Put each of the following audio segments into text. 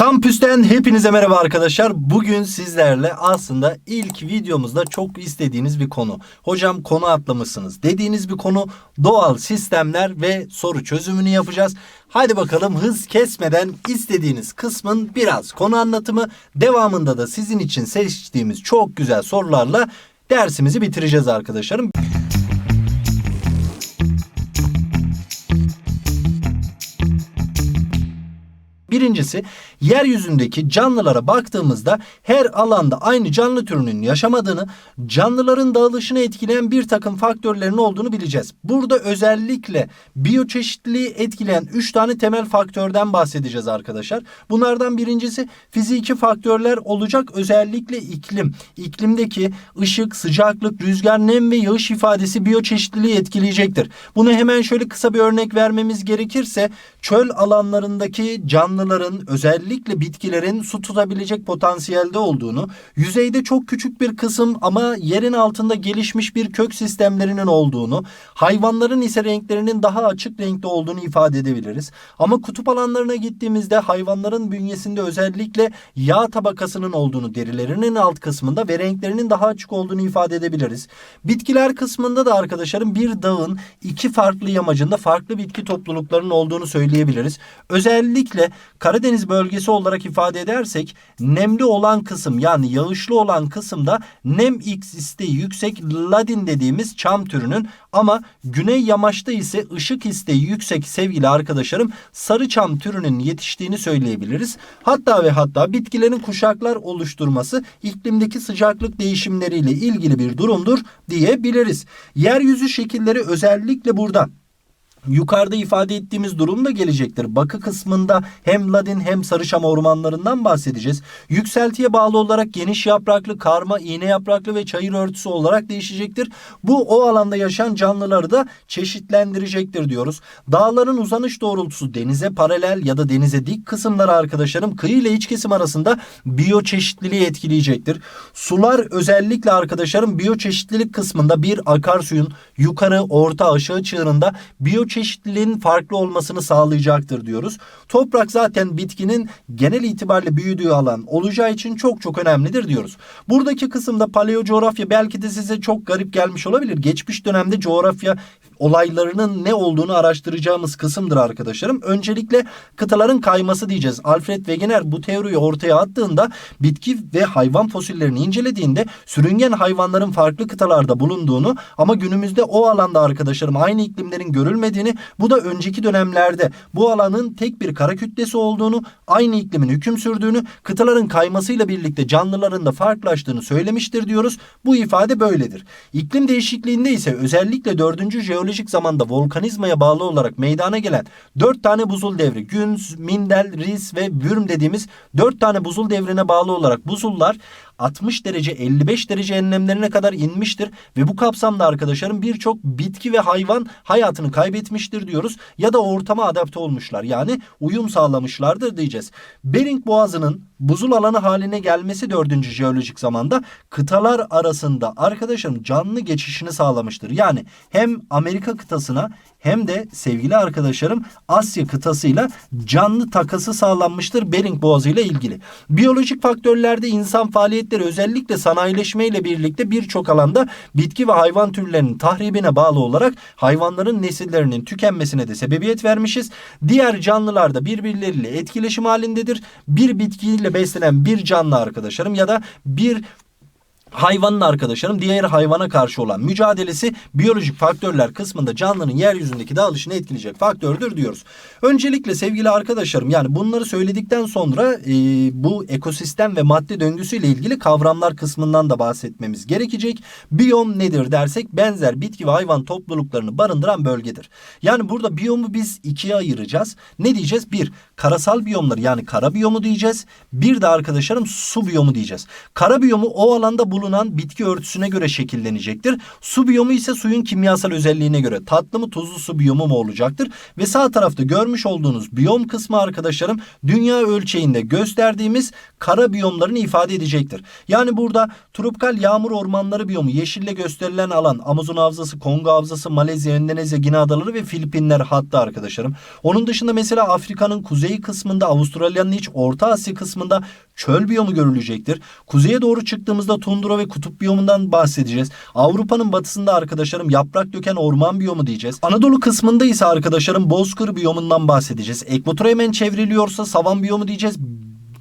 Kampüsten hepinize merhaba arkadaşlar. Bugün sizlerle aslında ilk videomuzda çok istediğiniz bir konu. Hocam konu atlamışsınız dediğiniz bir konu doğal sistemler ve soru çözümünü yapacağız. Hadi bakalım hız kesmeden istediğiniz kısmın biraz konu anlatımı devamında da sizin için seçtiğimiz çok güzel sorularla dersimizi bitireceğiz arkadaşlarım. Birincisi yeryüzündeki canlılara baktığımızda her alanda aynı canlı türünün yaşamadığını, canlıların dağılışını etkileyen bir takım faktörlerin olduğunu bileceğiz. Burada özellikle biyoçeşitliliği etkileyen 3 tane temel faktörden bahsedeceğiz arkadaşlar. Bunlardan birincisi fiziki faktörler olacak özellikle iklim. İklimdeki ışık, sıcaklık, rüzgar, nem ve yağış ifadesi biyoçeşitliliği etkileyecektir. Bunu hemen şöyle kısa bir örnek vermemiz gerekirse çöl alanlarındaki canlıların özellikle bitkilerin su tutabilecek potansiyelde olduğunu, yüzeyde çok küçük bir kısım ama yerin altında gelişmiş bir kök sistemlerinin olduğunu, hayvanların ise renklerinin daha açık renkte olduğunu ifade edebiliriz. Ama kutup alanlarına gittiğimizde hayvanların bünyesinde özellikle yağ tabakasının olduğunu, derilerinin alt kısmında ve renklerinin daha açık olduğunu ifade edebiliriz. Bitkiler kısmında da arkadaşlarım bir dağın iki farklı yamacında farklı bitki topluluklarının olduğunu söyleyebiliriz. Özellikle Karadeniz bölgesi olarak ifade edersek nemli olan kısım yani yağışlı olan kısımda nem x isteği yüksek ladin dediğimiz çam türünün ama güney yamaçta ise ışık isteği yüksek sevgili arkadaşlarım sarı çam türünün yetiştiğini söyleyebiliriz. Hatta ve hatta bitkilerin kuşaklar oluşturması iklimdeki sıcaklık değişimleriyle ilgili bir durumdur diyebiliriz. Yeryüzü şekilleri özellikle burada Yukarıda ifade ettiğimiz durum da gelecektir. Bakı kısmında hem ladin hem sarışam ormanlarından bahsedeceğiz. Yükseltiye bağlı olarak geniş yapraklı, karma, iğne yapraklı ve çayır örtüsü olarak değişecektir. Bu o alanda yaşayan canlıları da çeşitlendirecektir diyoruz. Dağların uzanış doğrultusu denize paralel ya da denize dik kısımları arkadaşlarım kıyı ile iç kesim arasında biyoçeşitliliği etkileyecektir. Sular özellikle arkadaşlarım biyoçeşitlilik kısmında bir akarsuyun yukarı, orta, aşağı çığırında biyoçeşitliliğin farklı olmasını sağlayacaktır diyoruz. Toprak zaten bitkinin genel itibariyle büyüdüğü alan olacağı için çok çok önemlidir diyoruz. Buradaki kısımda paleo coğrafya belki de size çok garip gelmiş olabilir. Geçmiş dönemde coğrafya olaylarının ne olduğunu araştıracağımız kısımdır arkadaşlarım. Öncelikle kıtaların kayması diyeceğiz. Alfred Wegener bu teoriyi ortaya attığında bitki ve hayvan fosillerini incelediğinde sürüngen hayvanların farklı kıtalarda bulunduğunu ama günümüzde o alanda arkadaşlarım aynı iklimlerin görülmediğini bu da önceki dönemlerde bu alanın tek bir kara kütlesi olduğunu aynı iklimin hüküm sürdüğünü kıtaların kaymasıyla birlikte canlıların da farklılaştığını söylemiştir diyoruz. Bu ifade böyledir. İklim değişikliğinde ise özellikle 4. jeolojik zamanda volkanizmaya bağlı olarak meydana gelen 4 tane buzul devri Günz, Mindel, Ries ve Würm dediğimiz 4 tane buzul devrine bağlı olarak buzullar 60 derece 55 derece enlemlerine kadar inmiştir ve bu kapsamda arkadaşlarım birçok bitki ve hayvan hayatını kaybetmiştir diyoruz ya da ortama adapte olmuşlar yani uyum sağlamışlardır diyeceğiz. Bering Boğazı'nın buzul alanı haline gelmesi 4. jeolojik zamanda kıtalar arasında arkadaşlarım canlı geçişini sağlamıştır. Yani hem Amerika kıtasına hem de sevgili arkadaşlarım Asya kıtasıyla canlı takası sağlanmıştır Bering Boğazı ile ilgili. Biyolojik faktörlerde insan faaliyetleri özellikle sanayileşme ile birlikte birçok alanda bitki ve hayvan türlerinin tahribine bağlı olarak hayvanların nesillerinin tükenmesine de sebebiyet vermişiz. Diğer canlılar da birbirleriyle etkileşim halindedir. Bir bitkiyle beslenen bir canlı arkadaşlarım ya da bir hayvanın arkadaşlarım diğer hayvana karşı olan mücadelesi biyolojik faktörler kısmında canlının yeryüzündeki dağılışını etkileyecek faktördür diyoruz. Öncelikle sevgili arkadaşlarım yani bunları söyledikten sonra e, bu ekosistem ve madde döngüsüyle ilgili kavramlar kısmından da bahsetmemiz gerekecek. Biyom nedir dersek benzer bitki ve hayvan topluluklarını barındıran bölgedir. Yani burada biyomu biz ikiye ayıracağız. Ne diyeceğiz? Bir, karasal biyomlar yani kara biyomu diyeceğiz. Bir de arkadaşlarım su biyomu diyeceğiz. Kara biyomu o alanda bulunan bulunan bitki örtüsüne göre şekillenecektir. Su biyomu ise suyun kimyasal özelliğine göre tatlı mı tuzlu su biyomu mu olacaktır. Ve sağ tarafta görmüş olduğunuz biyom kısmı arkadaşlarım dünya ölçeğinde gösterdiğimiz kara biyomlarını ifade edecektir. Yani burada tropikal yağmur ormanları biyomu yeşille gösterilen alan Amazon havzası, Kongo havzası, Malezya, Endonezya, Gine adaları ve Filipinler hatta arkadaşlarım. Onun dışında mesela Afrika'nın kuzey kısmında, Avustralya'nın iç Orta Asya kısmında çöl biyomu görülecektir. Kuzeye doğru çıktığımızda tundra ve kutup biyomundan bahsedeceğiz. Avrupa'nın batısında arkadaşlarım yaprak döken orman biyomu diyeceğiz. Anadolu kısmında ise arkadaşlarım bozkır biyomundan bahsedeceğiz. Ekvatora hemen çevriliyorsa savan biyomu diyeceğiz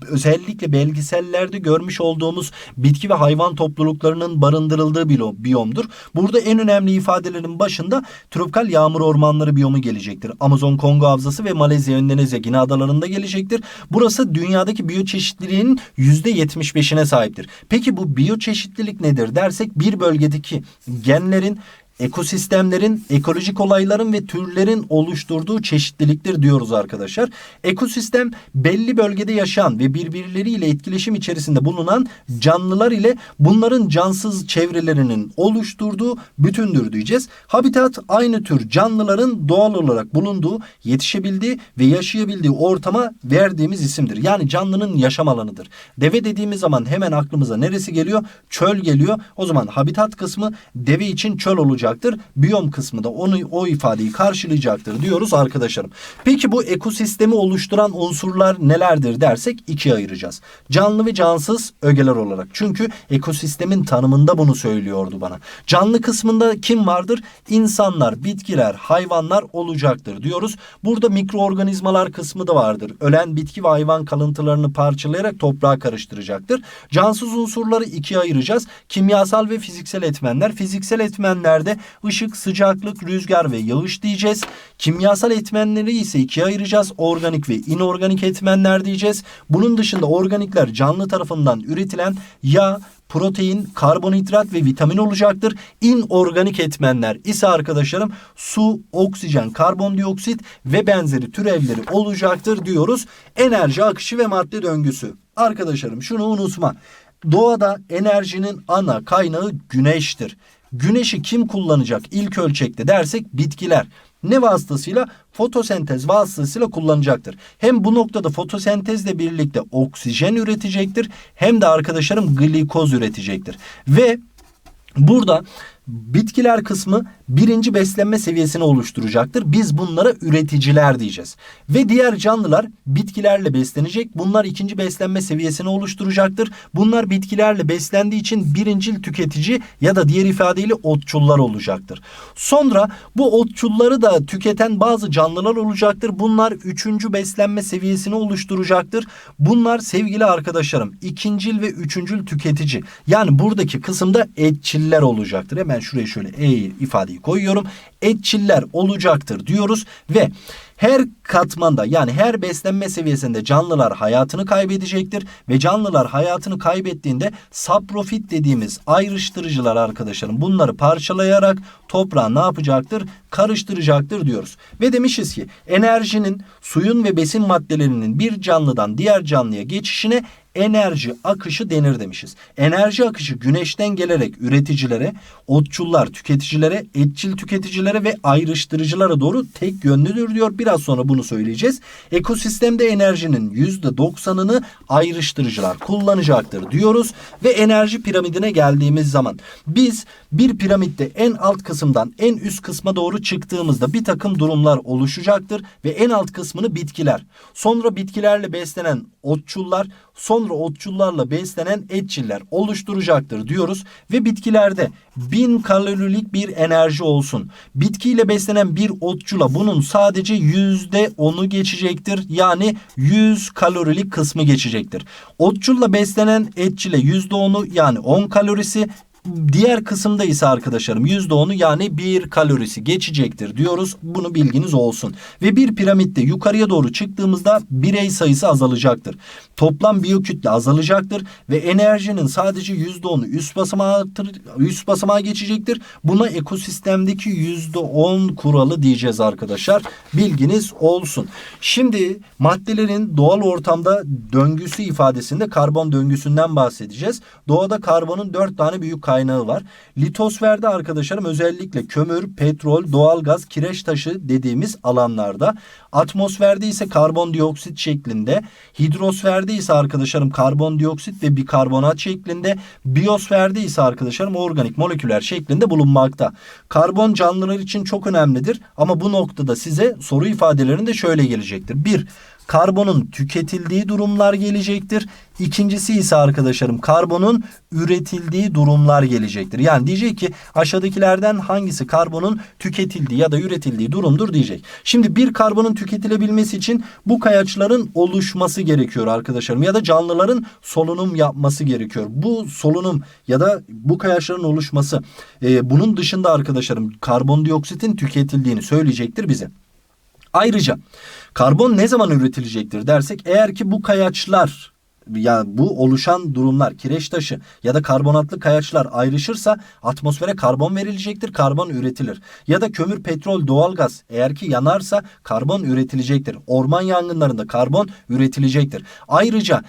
özellikle belgesellerde görmüş olduğumuz bitki ve hayvan topluluklarının barındırıldığı biyomdur. Burada en önemli ifadelerin başında tropikal yağmur ormanları biyomu gelecektir. Amazon Kongo havzası ve Malezya, Endonezya, Gine adalarında gelecektir. Burası dünyadaki biyoçeşitliliğin %75'ine sahiptir. Peki bu biyoçeşitlilik nedir dersek bir bölgedeki genlerin ekosistemlerin, ekolojik olayların ve türlerin oluşturduğu çeşitliliktir diyoruz arkadaşlar. Ekosistem belli bölgede yaşayan ve birbirleriyle etkileşim içerisinde bulunan canlılar ile bunların cansız çevrelerinin oluşturduğu bütündür diyeceğiz. Habitat aynı tür canlıların doğal olarak bulunduğu, yetişebildiği ve yaşayabildiği ortama verdiğimiz isimdir. Yani canlının yaşam alanıdır. Deve dediğimiz zaman hemen aklımıza neresi geliyor? Çöl geliyor. O zaman habitat kısmı deve için çöl olacak olacaktır. Biyom kısmı da onu o ifadeyi karşılayacaktır diyoruz arkadaşlarım. Peki bu ekosistemi oluşturan unsurlar nelerdir dersek ikiye ayıracağız. Canlı ve cansız ögeler olarak. Çünkü ekosistemin tanımında bunu söylüyordu bana. Canlı kısmında kim vardır? İnsanlar, bitkiler, hayvanlar olacaktır diyoruz. Burada mikroorganizmalar kısmı da vardır. Ölen bitki ve hayvan kalıntılarını parçalayarak toprağa karıştıracaktır. Cansız unsurları ikiye ayıracağız. Kimyasal ve fiziksel etmenler. Fiziksel etmenlerde ışık, sıcaklık, rüzgar ve yağış diyeceğiz. Kimyasal etmenleri ise ikiye ayıracağız. Organik ve inorganik etmenler diyeceğiz. Bunun dışında organikler canlı tarafından üretilen yağ, protein, karbonhidrat ve vitamin olacaktır. İnorganik etmenler ise arkadaşlarım su, oksijen, karbondioksit ve benzeri türevleri olacaktır diyoruz. Enerji akışı ve madde döngüsü. Arkadaşlarım şunu unutma. Doğada enerjinin ana kaynağı güneştir. Güneşi kim kullanacak ilk ölçekte dersek bitkiler. Ne vasıtasıyla? Fotosentez vasıtasıyla kullanacaktır. Hem bu noktada fotosentezle birlikte oksijen üretecektir hem de arkadaşlarım glikoz üretecektir. Ve burada bitkiler kısmı birinci beslenme seviyesini oluşturacaktır. Biz bunlara üreticiler diyeceğiz. Ve diğer canlılar bitkilerle beslenecek. Bunlar ikinci beslenme seviyesini oluşturacaktır. Bunlar bitkilerle beslendiği için birincil tüketici ya da diğer ifadeyle otçullar olacaktır. Sonra bu otçulları da tüketen bazı canlılar olacaktır. Bunlar üçüncü beslenme seviyesini oluşturacaktır. Bunlar sevgili arkadaşlarım ikincil ve üçüncül tüketici. Yani buradaki kısımda etçiller olacaktır. Hemen şuraya şöyle E ifadeyi koyuyorum. Etçiller olacaktır diyoruz ve her katmanda yani her beslenme seviyesinde canlılar hayatını kaybedecektir ve canlılar hayatını kaybettiğinde saprofit dediğimiz ayrıştırıcılar arkadaşlarım bunları parçalayarak toprağı ne yapacaktır? Karıştıracaktır diyoruz. Ve demişiz ki enerjinin suyun ve besin maddelerinin bir canlıdan diğer canlıya geçişine enerji akışı denir demişiz. Enerji akışı güneşten gelerek üreticilere, otçullar tüketicilere, etçil tüketicilere ve ayrıştırıcılara doğru tek yönlüdür diyor. Biraz sonra bunu söyleyeceğiz. Ekosistemde enerjinin %90'ını ayrıştırıcılar kullanacaktır diyoruz ve enerji piramidine geldiğimiz zaman biz bir piramitte en alt kısımdan en üst kısma doğru çıktığımızda bir takım durumlar oluşacaktır ve en alt kısmını bitkiler, sonra bitkilerle beslenen otçullar, sonra otçullarla beslenen etçiller oluşturacaktır diyoruz ve bitkilerde 1000 kalorilik bir enerji olsun. Bitkiyle beslenen bir otçula bunun sadece %10'u geçecektir. Yani 100 kalorilik kısmı geçecektir. Otçulla beslenen etçile %10'u yani 10 kalorisi Diğer kısımda ise arkadaşlarım %10'u yani bir kalorisi geçecektir diyoruz. Bunu bilginiz olsun. Ve bir piramitte yukarıya doğru çıktığımızda birey sayısı azalacaktır. Toplam biyokütle azalacaktır ve enerjinin sadece %10'u üst basamağa, üst basamağa geçecektir. Buna ekosistemdeki %10 kuralı diyeceğiz arkadaşlar. Bilginiz olsun. Şimdi maddelerin doğal ortamda döngüsü ifadesinde karbon döngüsünden bahsedeceğiz. Doğada karbonun dört tane büyük kaynağı var. Litosferde arkadaşlarım özellikle kömür, petrol, doğalgaz, kireç taşı dediğimiz alanlarda. Atmosferde ise karbondioksit şeklinde. Hidrosferde ise arkadaşlarım karbondioksit ve bikarbonat şeklinde. Biyosferde ise arkadaşlarım organik moleküler şeklinde bulunmakta. Karbon canlılar için çok önemlidir ama bu noktada size soru ifadelerinde şöyle gelecektir. 1 karbonun tüketildiği durumlar gelecektir. İkincisi ise arkadaşlarım karbonun üretildiği durumlar gelecektir. Yani diyecek ki aşağıdakilerden hangisi karbonun tüketildiği ya da üretildiği durumdur diyecek. Şimdi bir karbonun tüketilebilmesi için bu kayaçların oluşması gerekiyor arkadaşlarım ya da canlıların solunum yapması gerekiyor. Bu solunum ya da bu kayaçların oluşması e, bunun dışında arkadaşlarım karbondioksitin tüketildiğini söyleyecektir bize. Ayrıca karbon ne zaman üretilecektir dersek eğer ki bu kayaçlar yani bu oluşan durumlar kireç taşı ya da karbonatlı kayaçlar ayrışırsa atmosfere karbon verilecektir. Karbon üretilir. Ya da kömür, petrol, doğalgaz eğer ki yanarsa karbon üretilecektir. Orman yangınlarında karbon üretilecektir. Ayrıca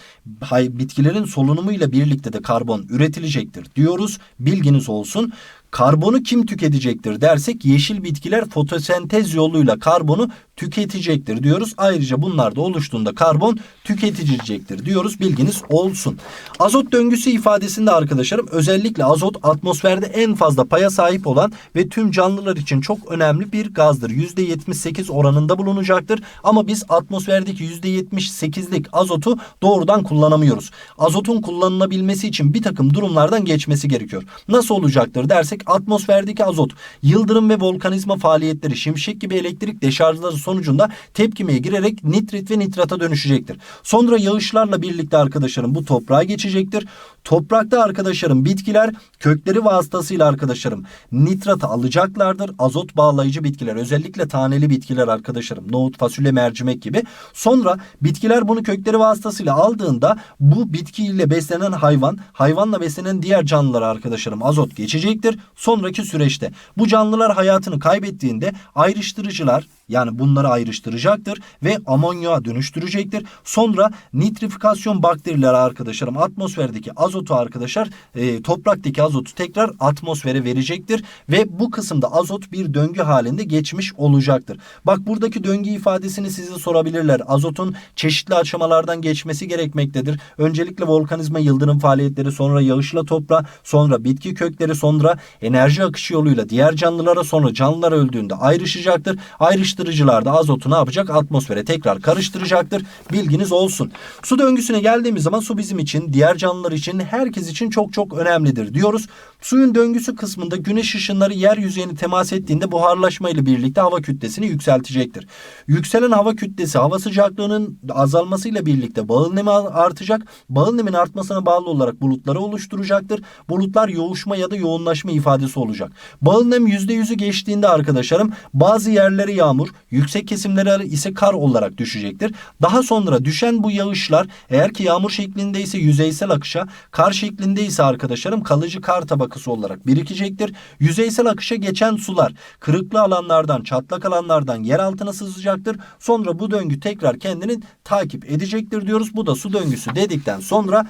bitkilerin solunumuyla birlikte de karbon üretilecektir diyoruz. Bilginiz olsun. Karbonu kim tüketecektir dersek yeşil bitkiler fotosentez yoluyla karbonu tüketecektir diyoruz. Ayrıca bunlar da oluştuğunda karbon tüketilecektir diyoruz. Bilginiz olsun. Azot döngüsü ifadesinde arkadaşlarım özellikle azot atmosferde en fazla paya sahip olan ve tüm canlılar için çok önemli bir gazdır. %78 oranında bulunacaktır. Ama biz atmosferdeki %78'lik azotu doğrudan kullanamıyoruz. Azotun kullanılabilmesi için bir takım durumlardan geçmesi gerekiyor. Nasıl olacaktır dersek atmosferdeki azot yıldırım ve volkanizma faaliyetleri şimşek gibi elektrik deşarjları sonucunda tepkimeye girerek nitrit ve nitrata dönüşecektir. Sonra yağışlarla birlikte arkadaşlarım bu toprağa geçecektir. Toprakta arkadaşlarım bitkiler kökleri vasıtasıyla arkadaşlarım nitratı alacaklardır. Azot bağlayıcı bitkiler özellikle taneli bitkiler arkadaşlarım nohut, fasulye, mercimek gibi. Sonra bitkiler bunu kökleri vasıtasıyla aldığında bu bitkiyle beslenen hayvan, hayvanla beslenen diğer canlılara arkadaşlarım azot geçecektir. Sonraki süreçte bu canlılar hayatını kaybettiğinde ayrıştırıcılar yani bunları ayrıştıracaktır ve amonyağa dönüştürecektir. Sonra nitrifikasyon bakterileri arkadaşlarım atmosferdeki azotu arkadaşlar e, topraktaki azotu tekrar atmosfere verecektir ve bu kısımda azot bir döngü halinde geçmiş olacaktır. Bak buradaki döngü ifadesini size sorabilirler. Azotun çeşitli aşamalardan geçmesi gerekmektedir. Öncelikle volkanizma yıldırım faaliyetleri sonra yağışla toprağa sonra bitki kökleri sonra enerji akışı yoluyla diğer canlılara sonra canlılar öldüğünde ayrışacaktır. Ayrıştırıcılar da azotu ne yapacak? Atmosfere tekrar karıştıracaktır. Bilginiz olsun. Su döngüsüne geldiğimiz zaman su bizim için, diğer canlılar için, herkes için çok çok önemlidir diyoruz. Suyun döngüsü kısmında güneş ışınları yer yüzeyine temas ettiğinde buharlaşma ile birlikte hava kütlesini yükseltecektir. Yükselen hava kütlesi hava sıcaklığının azalmasıyla birlikte bağıl nemi artacak. Bağıl nemin artmasına bağlı olarak bulutları oluşturacaktır. Bulutlar yoğuşma ya da yoğunlaşma ifadesi olacak. Bağıl nem %100'ü geçtiğinde arkadaşlarım bazı yerlere yağmur, yüksek kesimlere ise kar olarak düşecektir. Daha sonra düşen bu yağışlar eğer ki yağmur şeklinde ise yüzeysel akışa, kar şeklinde ise arkadaşlarım kalıcı kar tabakası olarak birikecektir. Yüzeysel akışa geçen sular kırıklı alanlardan, çatlak alanlardan yer altına sızacaktır. Sonra bu döngü tekrar kendini takip edecektir diyoruz. Bu da su döngüsü dedikten sonra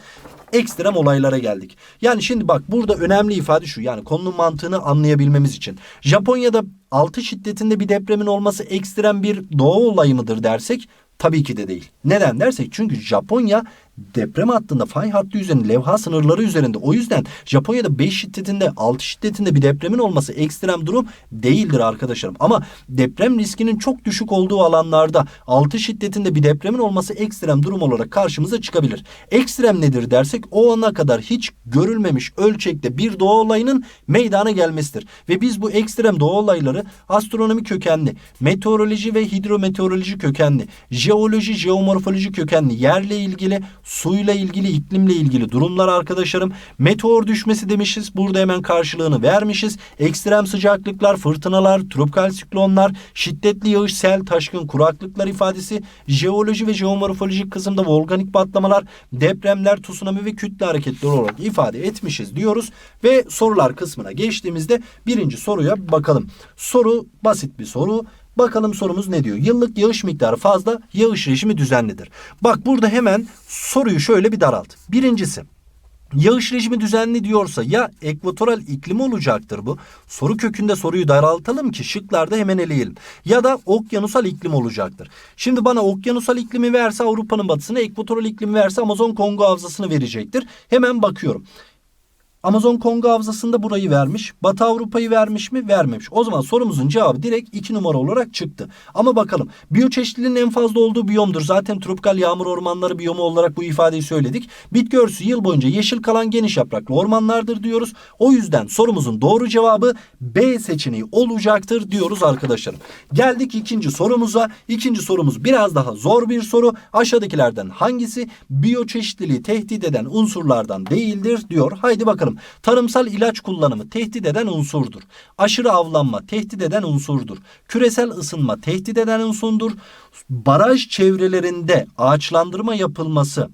ekstrem olaylara geldik. Yani şimdi bak burada önemli ifade şu. Yani konunun mantığını anlayabilmemiz için. Japonya'da 6 şiddetinde bir depremin olması ekstrem bir doğa olayı mıdır dersek Tabii ki de değil. Neden dersek çünkü Japonya deprem hattında fay hattı üzerinde levha sınırları üzerinde. O yüzden Japonya'da 5 şiddetinde 6 şiddetinde bir depremin olması ekstrem durum değildir arkadaşlarım. Ama deprem riskinin çok düşük olduğu alanlarda 6 şiddetinde bir depremin olması ekstrem durum olarak karşımıza çıkabilir. Ekstrem nedir dersek o ana kadar hiç görülmemiş ölçekte bir doğa olayının meydana gelmesidir. Ve biz bu ekstrem doğa olayları astronomi kökenli, meteoroloji ve hidrometeoroloji kökenli, jeoloji, jeomorfoloji kökenli, yerle ilgili suyla ilgili, iklimle ilgili durumlar arkadaşlarım. Meteor düşmesi demişiz. Burada hemen karşılığını vermişiz. Ekstrem sıcaklıklar, fırtınalar, tropikal siklonlar, şiddetli yağış, sel, taşkın, kuraklıklar ifadesi, jeoloji ve jeomorfolojik kısımda volkanik patlamalar, depremler, tsunami ve kütle hareketleri olarak ifade etmişiz diyoruz. Ve sorular kısmına geçtiğimizde birinci soruya bakalım. Soru basit bir soru. Bakalım sorumuz ne diyor? Yıllık yağış miktarı fazla, yağış rejimi düzenlidir. Bak burada hemen soruyu şöyle bir daralt. Birincisi Yağış rejimi düzenli diyorsa ya ekvatoral iklim olacaktır bu. Soru kökünde soruyu daraltalım ki şıklarda hemen eleyelim. Ya da okyanusal iklim olacaktır. Şimdi bana okyanusal iklimi verse Avrupa'nın batısını, ekvatoral iklimi verse Amazon Kongo havzasını verecektir. Hemen bakıyorum. Amazon Kongo havzasında burayı vermiş. Batı Avrupa'yı vermiş mi? Vermemiş. O zaman sorumuzun cevabı direkt 2 numara olarak çıktı. Ama bakalım biyoçeşitliliğin en fazla olduğu biyomdur. Zaten tropikal yağmur ormanları biyomu olarak bu ifadeyi söyledik. Bitki örtüsü yıl boyunca yeşil kalan geniş yapraklı ormanlardır diyoruz. O yüzden sorumuzun doğru cevabı B seçeneği olacaktır diyoruz arkadaşlarım. Geldik ikinci sorumuza. İkinci sorumuz biraz daha zor bir soru. Aşağıdakilerden hangisi biyoçeşitliliği tehdit eden unsurlardan değildir diyor. Haydi bakalım. Tarımsal ilaç kullanımı tehdit eden unsurdur. Aşırı avlanma tehdit eden unsurdur. Küresel ısınma tehdit eden unsurdur. Baraj çevrelerinde ağaçlandırma yapılması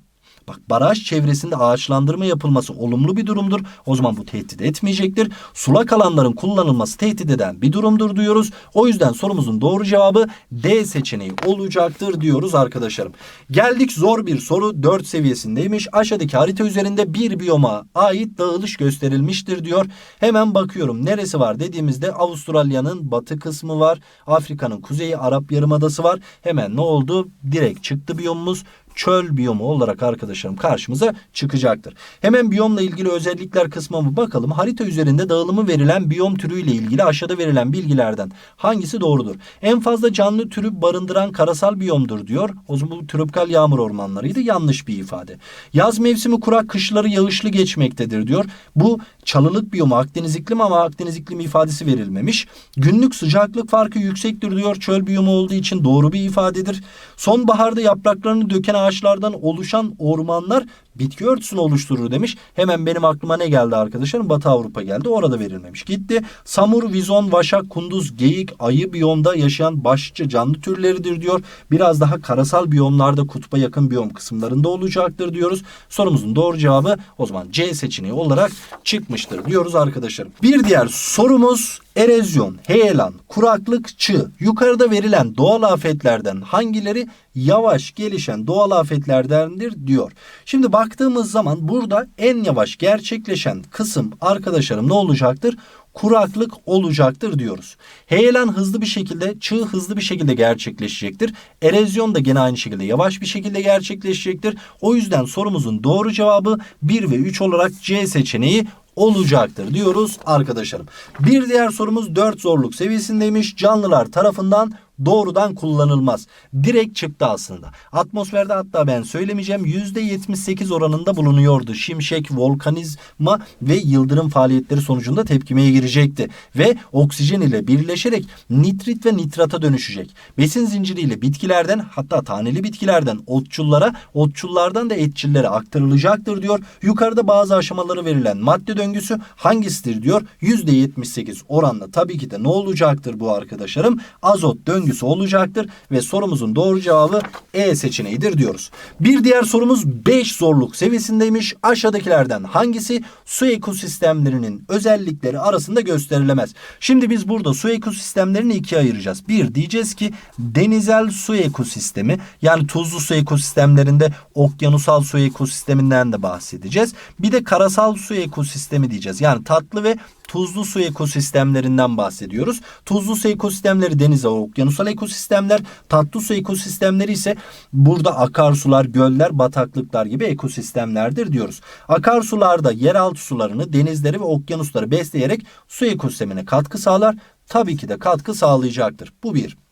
Bak baraj çevresinde ağaçlandırma yapılması olumlu bir durumdur. O zaman bu tehdit etmeyecektir. Sulak alanların kullanılması tehdit eden bir durumdur diyoruz. O yüzden sorumuzun doğru cevabı D seçeneği olacaktır diyoruz arkadaşlarım. Geldik zor bir soru 4 seviyesindeymiş. Aşağıdaki harita üzerinde bir biyoma ait dağılış gösterilmiştir diyor. Hemen bakıyorum neresi var dediğimizde Avustralya'nın batı kısmı var. Afrika'nın kuzeyi Arap Yarımadası var. Hemen ne oldu? Direkt çıktı biyomumuz çöl biyomu olarak arkadaşlarım karşımıza çıkacaktır. Hemen biyomla ilgili özellikler kısmına bakalım. Harita üzerinde dağılımı verilen biyom türüyle ilgili aşağıda verilen bilgilerden hangisi doğrudur? En fazla canlı türü barındıran karasal biyomdur diyor. O zaman bu tropikal yağmur ormanlarıydı. Yanlış bir ifade. Yaz mevsimi kurak, kışları yağışlı geçmektedir diyor. Bu çalılık biyomu Akdeniz iklimi ama Akdeniz iklimi ifadesi verilmemiş. Günlük sıcaklık farkı yüksektir diyor. Çöl biyomu olduğu için doğru bir ifadedir. Sonbaharda yapraklarını döken ağaçlardan oluşan ormanlar bitki örtüsünü oluşturur demiş. Hemen benim aklıma ne geldi arkadaşlarım? Batı Avrupa geldi. Orada verilmemiş. Gitti. Samur, vizon, vaşak, kunduz, geyik, ayı biyomda yaşayan başlıca canlı türleridir diyor. Biraz daha karasal biyomlarda kutba yakın biyom kısımlarında olacaktır diyoruz. Sorumuzun doğru cevabı o zaman C seçeneği olarak çıkmıştır diyoruz arkadaşlarım. Bir diğer sorumuz erozyon, heyelan, kuraklık, çığ. Yukarıda verilen doğal afetlerden hangileri yavaş gelişen doğal afetlerdendir diyor. Şimdi baktığımız zaman burada en yavaş gerçekleşen kısım arkadaşlarım ne olacaktır? kuraklık olacaktır diyoruz. Heyelan hızlı bir şekilde, çığ hızlı bir şekilde gerçekleşecektir. Erozyon da gene aynı şekilde yavaş bir şekilde gerçekleşecektir. O yüzden sorumuzun doğru cevabı 1 ve 3 olarak C seçeneği olacaktır diyoruz arkadaşlarım. Bir diğer sorumuz 4 zorluk seviyesindeymiş. Canlılar tarafından doğrudan kullanılmaz. Direkt çıktı aslında. Atmosferde hatta ben söylemeyeceğim %78 oranında bulunuyordu. Şimşek, volkanizma ve yıldırım faaliyetleri sonucunda tepkimeye girecekti. Ve oksijen ile birleşerek nitrit ve nitrata dönüşecek. Besin zinciriyle bitkilerden hatta taneli bitkilerden otçullara, otçullardan da etçillere aktarılacaktır diyor. Yukarıda bazı aşamaları verilen madde döngüsü hangisidir diyor. %78 oranla tabii ki de ne olacaktır bu arkadaşlarım? Azot döngüsü döngüsü olacaktır ve sorumuzun doğru cevabı E seçeneğidir diyoruz. Bir diğer sorumuz 5 zorluk seviyesindeymiş. Aşağıdakilerden hangisi su ekosistemlerinin özellikleri arasında gösterilemez? Şimdi biz burada su ekosistemlerini ikiye ayıracağız. Bir diyeceğiz ki denizel su ekosistemi yani tuzlu su ekosistemlerinde okyanusal su ekosisteminden de bahsedeceğiz. Bir de karasal su ekosistemi diyeceğiz. Yani tatlı ve tuzlu su ekosistemlerinden bahsediyoruz. Tuzlu su ekosistemleri deniz ve okyanusal ekosistemler, tatlı su ekosistemleri ise burada akarsular, göller, bataklıklar gibi ekosistemlerdir diyoruz. Akarsularda yeraltı sularını, denizleri ve okyanusları besleyerek su ekosistemine katkı sağlar. Tabii ki de katkı sağlayacaktır. Bu bir.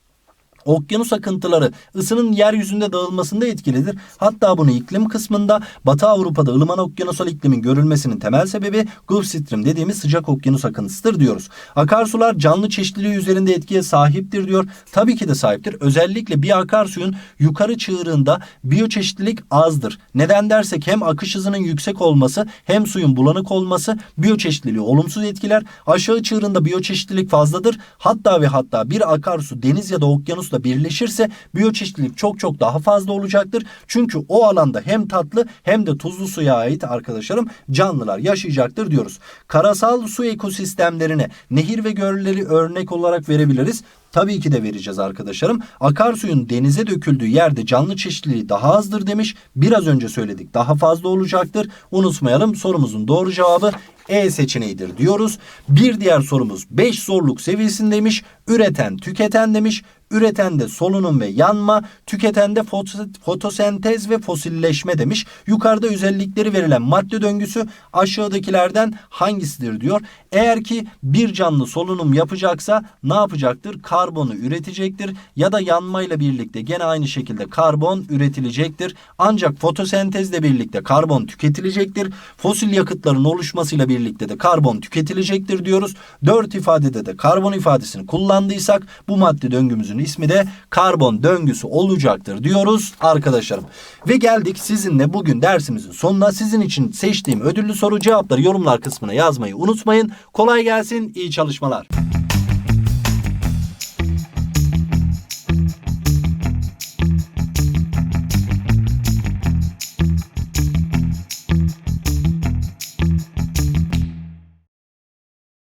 Okyanus akıntıları ısının yeryüzünde dağılmasında etkilidir. Hatta bunu iklim kısmında Batı Avrupa'da ılıman okyanusal iklimin görülmesinin temel sebebi Gulf Stream dediğimiz sıcak okyanus akıntısıdır diyoruz. Akarsular canlı çeşitliliği üzerinde etkiye sahiptir diyor. Tabii ki de sahiptir. Özellikle bir akarsuyun yukarı çığırında biyoçeşitlilik azdır. Neden dersek hem akış hızının yüksek olması hem suyun bulanık olması biyoçeşitliliği olumsuz etkiler. Aşağı çığırında biyoçeşitlilik fazladır. Hatta ve hatta bir akarsu deniz ya da okyanusla birleşirse biyoçeşitlilik çok çok daha fazla olacaktır. Çünkü o alanda hem tatlı hem de tuzlu suya ait arkadaşlarım canlılar yaşayacaktır diyoruz. Karasal su ekosistemlerine nehir ve gölleri örnek olarak verebiliriz. Tabii ki de vereceğiz arkadaşlarım. Akarsuyun denize döküldüğü yerde canlı çeşitliliği daha azdır demiş. Biraz önce söyledik daha fazla olacaktır. Unutmayalım sorumuzun doğru cevabı E seçeneğidir diyoruz. Bir diğer sorumuz 5 zorluk seviyesindeymiş. Üreten, tüketen demiş. Üretende solunum ve yanma, tüketende foto- fotosentez ve fosilleşme demiş. Yukarıda özellikleri verilen madde döngüsü aşağıdakilerden hangisidir diyor. Eğer ki bir canlı solunum yapacaksa ne yapacaktır? Karbonu üretecektir ya da yanmayla birlikte gene aynı şekilde karbon üretilecektir. Ancak fotosentezle birlikte karbon tüketilecektir. Fosil yakıtların oluşmasıyla birlikte de karbon tüketilecektir diyoruz. Dört ifadede de karbon ifadesini kullandıysak bu madde döngümüzün ismi de karbon döngüsü olacaktır diyoruz arkadaşlarım. Ve geldik sizinle bugün dersimizin sonuna. Sizin için seçtiğim ödüllü soru cevapları yorumlar kısmına yazmayı unutmayın. Kolay gelsin, iyi çalışmalar.